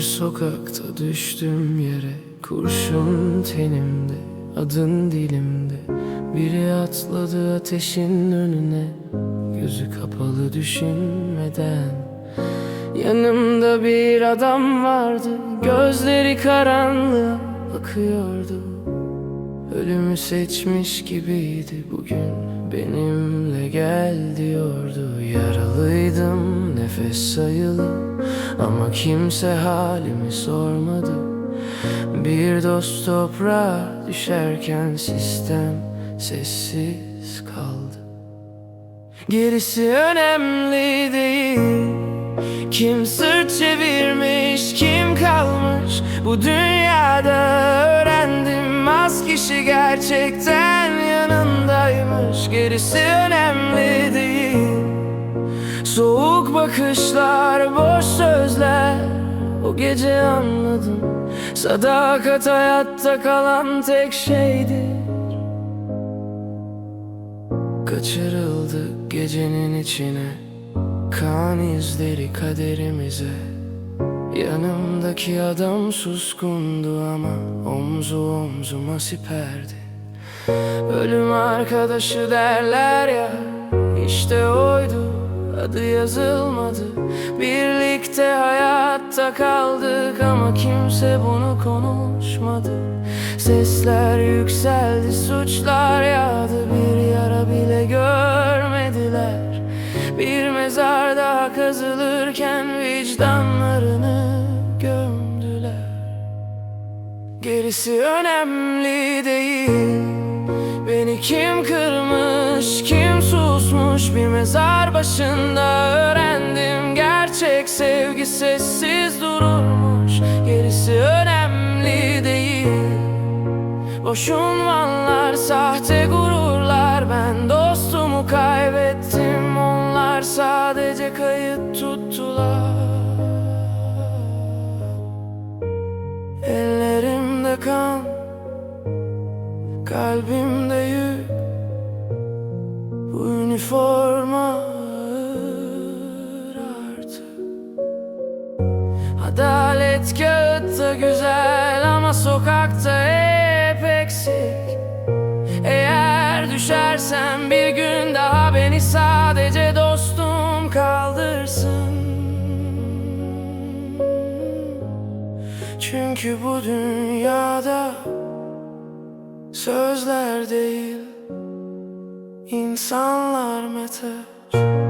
sokakta düştüm yere Kurşun tenimde adın dilimde. Biri atladı ateşin önüne Gözü kapalı düşünmeden. Yanımda bir adam vardı Gözleri karanlığa bakıyordu Ölümü seçmiş gibiydi bugün. Benimle gel diyordu. Yaralıydım nefes sayılı Ama kimse halimi sormadı. Bir dost toprağa düşerken sistem sessiz kaldı. Gerisi önemli değil. Kim sırt çevirmiş, kim kalmış Bu dünyada kişi gerçekten yanındaymış. Gerisi önemli değil. Soğuk bakışlar, boş sözler. O gece anladım. Sadakat hayatta kalan tek şeydir. Kaçırıldık gecenin içine. Kan izleri kaderimize Yanımdaki adam suskundu ama Omzu omzuma siperdi. Ölüm arkadaşı derler ya işte oydu Adı yazılmadı. Birlikte hayatta kaldık Ama kimse bunu konuşmadı. Sesler yükseldi Suçlar yağdı Bir yara bile görmediler kazılırken Vicdanlarını gömdüler. Gerisi önemli değil. Beni kim kırmış, kim susmuş Bir mezar başında öğrendim. Gerçek sevgi sessiz dururmuş. Gerisi önemli değil. Boş unvanlar, sahte gururlar. Ben dostumu kaybettim. Onlar sadece Ellerimde kan Kalbimde yük. Bu üniforma ağır artık. Adalet kağıtta güzel ama sokakta hep eksik. Eğer düşersem bir gün daha beni sadece Çünkü bu dünyada Sözler değil insanlar meter